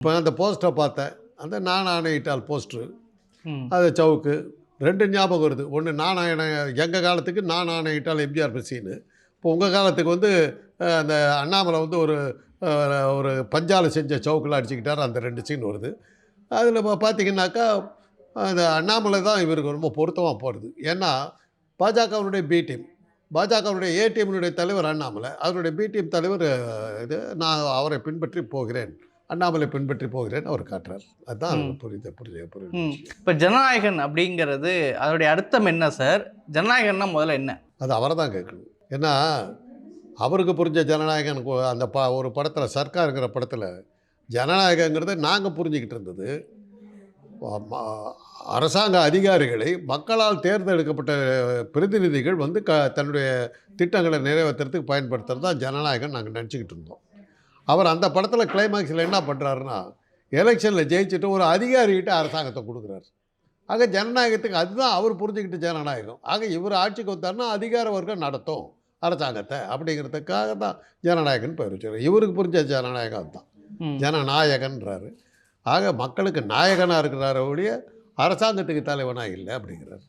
இப்போ அந்த போஸ்ட்டை பார்த்தேன். அந்த நான் ஆணையிட்டால் போஸ்ட்ரு. அது சவுக்கு. ரெண்டு ஞாபகம் வருது. ஒன்று நான் ஆணை எங்கள் காலத்துக்கு நான் ஆணையிட்டால் எம்ஜிஆர் பசின்னு இப்போ உங்கள் காலத்துக்கு வந்து அந்த அண்ணாமலை வந்து ஒரு ஒரு பஞ்சால செஞ்ச சவுக்கில் அடிச்சுக்கிட்டார். அந்த ரெண்டு சீன் வருது. அதில் பார்த்தீங்கன்னாக்கா அந்த அண்ணாமலை தான் இவருக்கு ரொம்ப பொருத்தமாக போகிறது ஏன்னா பாஜகவினுடைய பி டீம் பாஜகவுடைய ஏ டீமினுடைய தலைவர் அண்ணாமலை. அவருடைய பி டீம் தலைவர் இது நான் அவரை பின்பற்றி போகிறேன். அண்ணாமலை பின்பற்றி போகிறேன் அவர் காட்டுறார். அதுதான். புரியுது புரியுது புரியுது. இப்போ ஜனநாயகன் அப்படிங்கிறது அதோடைய அர்த்தம் என்ன சார்? ஜனநாயகன்னா முதல்ல என்ன? அது அவரை தான் கேட்கணும். ஏன்னா அவருக்கு புரிஞ்ச ஜனநாயகனுக்கு அந்த ப ஒரு படத்தில் சர்க்காருங்கிற படத்தில் ஜனநாயகங்கிறத நாங்கள் புரிஞ்சுக்கிட்டு இருந்தது. அரசாங்க அதிகாரிகளை மக்களால் தேர்ந்தெடுக்கப்பட்ட பிரதிநிதிகள் வந்து க தன்னுடைய திட்டங்களை நிறைவேற்றுறதுக்கு பயன்படுத்துறது தான் ஜனநாயகம் நாங்கள் நினச்சிக்கிட்டு இருந்தோம். அவர் அந்த படத்தில் கிளைமாக்ஸில் என்ன பண்ணுறாருன்னா எலெக்ஷனில் ஜெயிச்சுட்டு ஒரு அதிகாரிகிட்ட அரசாங்கத்தை கொடுக்குறாரு. ஆக ஜனநாயகத்துக்கு அதுதான் அவர் புரிஞ்சுக்கிட்ட ஜனநாயகம். ஆக இவர் ஆட்சிக்கு வந்தாருன்னா அதிகார வர்க்கம் நடத்தும் அரசாங்கத்தை அப்படிங்கிறதுக்காக தான் ஜனநாயகன் பேர் வச்சுருக்காரு இவருக்கு புரிஞ்ச ஜனநாயகம் அதுதான். ம். ஜனநாயகன்றாரு. ஆக மக்களுக்கு நாயகனாக இருக்கிறார ஒழிய அரசாங்கத்துக்கு தலைவனாக இல்லை அப்படிங்கிறார்.